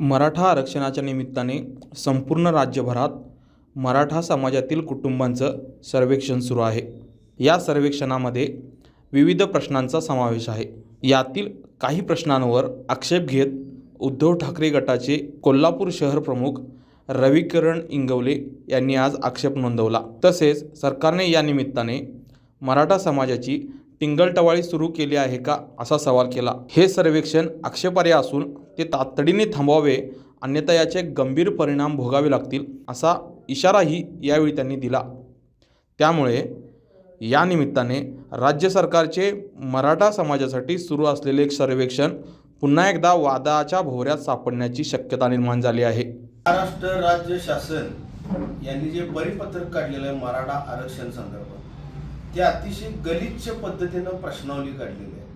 मराठा आरक्षणाच्या निमित्ताने संपूर्ण राज्यभरात मराठा समाजातील कुटुंबांचं सर्वेक्षण सुरू आहे. या सर्वेक्षणामध्ये विविध प्रश्नांचा समावेश आहे. यातील काही प्रश्नांवर आक्षेप घेत उद्धव ठाकरे गटाचे कोल्हापूर शहर प्रमुख रविकिरण इंगवले यांनी आज आक्षेप नोंदवला. तसेच सरकारने या निमित्ताने मराठा समाजाची टिंगलटवाळी सुरू केली आहे का असा सवाल केला. हे सर्वेक्षण आक्षेपार्ह असून ते तातडीने थांबवावे अन्यथा याचे गंभीर परिणाम भोगावे लागतील असा इशाराही यावेळी त्यांनी दिला. त्यामुळे या निमित्ताने राज्य सरकारचे मराठा समाजासाठी सुरू असलेले एक सर्वेक्षण पुन्हा एकदा वादाच्या भोवऱ्यात सापडण्याची शक्यता निर्माण झाली आहे. महाराष्ट्र राज्य शासन यांनी जे परिपत्रक काढलेलं आहे मराठा आरक्षण संदर्भात ते अतिशय गलिच्छ पद्धतीनं प्रश्नावली काढलेली आहे.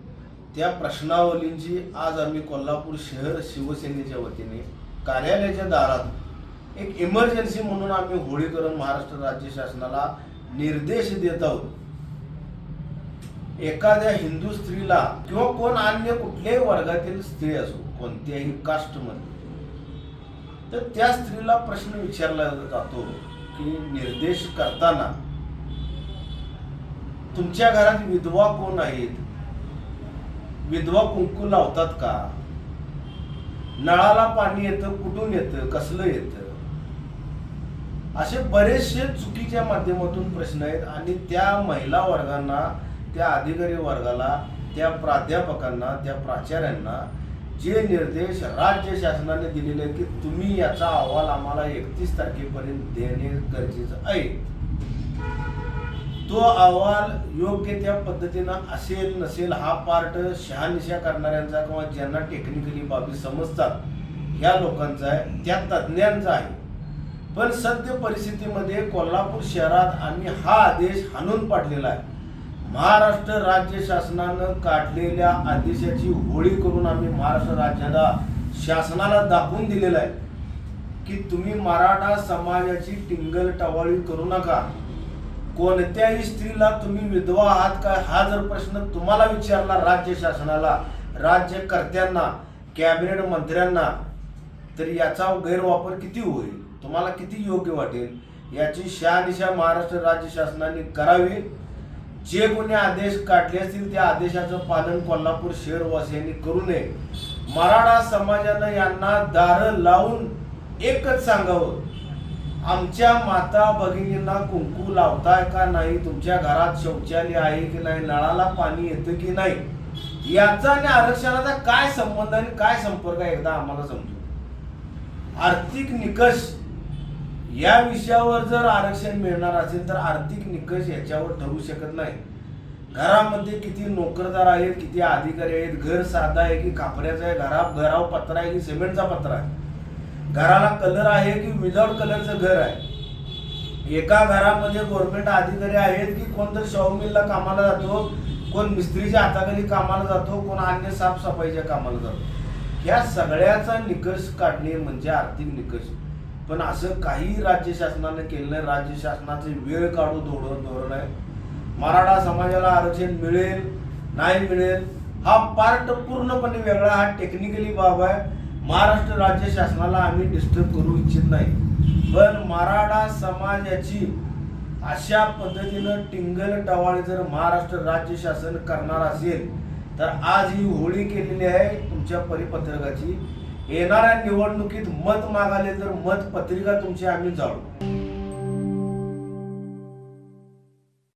त्या प्रश्नावलींची आज आम्ही कोल्हापूर शहर शिवसेनेच्या वतीने कार्यालयाच्या दारात एक इमर्जन्सी म्हणून आम्ही होळी करून महाराष्ट्र राज्य शासनाला निर्देश देत आहोत. एखाद्या हिंदू स्त्रीला किंवा कोण अन्य कुठल्याही वर्गातील स्त्री असो कोणत्याही कास्टमध्ये तर त्या स्त्रीला प्रश्न विचारला जातो की निर्देश करताना तुमच्या घरात विधवा कोण आहेत? विधवा कुंकू लावतात का? नळाला पाणी येतं कुठून येतं कसलं येतं? असे बरेचसे चुकीच्या माध्यमातून प्रश्न आहेत आणि त्या महिला वर्गांना त्या अधिकारी वर्गाला त्या प्राध्यापकांना त्या प्राचार्यांना जे निर्देश राज्य शासनाने दिलेले आहेत की तुम्ही याचा अहवाल आम्हाला एकतीस तारखेपर्यंत देणे गरजेचं आहे. तो अहवाल योग्य त्या पद्धतीनं असेल नसेल हा पार्ट शहानिशा करणाऱ्यांचा किंवा ज्यांना टेक्निकली बाबी समजतात ह्या लोकांचा आहे त्या तज्ज्ञांचा आहे. पण सद्य परिस्थितीमध्ये कोल्हापूर शहरात आम्ही हा आदेश हाणून पाडलेला आहे. महाराष्ट्र राज्य शासनानं काढलेल्या आदेशाची होळी करून आम्ही महाराष्ट्र राज्याला शासनाला दाखवून दिलेलं आहे. की तुम्ही मराठा समाजाची टिंगल टवाळी करू नका. कोणत्याही स्त्रीला तुम्ही विधवा आहात का? हा जर प्रश्न तुम्हाला विचारला राज्य शासनाला राज्यकर्त्यांना कॅबिनेट मंत्र्यांना तर याचा गैरवापर किती होईल? तुम्हाला किती योग्य वाटेल? याची शहानिशा महाराष्ट्र राज्य शासनाने करावी. जे कोणी आदेश काढले असतील त्या आदेशाचं पालन कोल्हापूर शहरवासियांनी करू नये. मराठा समाजानं यांना दारं लावून एकच सांगावं. आमच्या माता भगिनींना कुंकू लावताय का नाही? तुमच्या घरात शौचालय आहे की नाही? नळाला पाणी येतं की नाही? याचा आणि आरक्षणाचा काय संबंध आणि काय संपर्क आहे एकदा आम्हाला समजू आर्थिक निकष या विषयावर जर आरक्षण मिळणार असेल तर आर्थिक निकष याच्यावर ठरू शकत नाही. घरामध्ये किती नोकरदार आहेत किती अधिकारी आहेत घर साधा आहे की कापड्याचं आहे घरा घराव पत्रा आहे की सिमेंटचा पत्रा आहे? घराला कलर आहे की विदाउट कलरचं घर आहे? एका घरामध्ये गव्हर्नमेंट अधिकारी आहेत की कोण तर शॉमिलला कामाला जातो कोण मिस्त्रीच्या हाताखाली कामाला जातो कोण अन्य साफसफाईच्या कामाला जातो? या सगळ्याचा निकष काढणे म्हणजे आर्थिक निकष. पण असं काही राज्य शासनानं केलं नाही. राज्य शासनाचे वेळ काढू धोरण धोरण आहे. मराठा समाजाला आरक्षण मिळेल नाही मिळेल हा पार्ट पूर्णपणे वेगळा हा टेक्निकली बाब आहे. महाराष्ट्र राज्य शासनाला आम्ही डिस्टर्ब करू इच्छित नाही. पण मराठा समाजाची अशा पद्धतीनं टिंगल टवाळी जर महाराष्ट्र राज्य शासन करणार असेल तर आज ही होळी केलेली आहे तुमच्या परिपत्रकाची. येणाऱ्या निवडणुकीत मत मागाले तर मत पत्रिका तुमची आम्ही जाळू.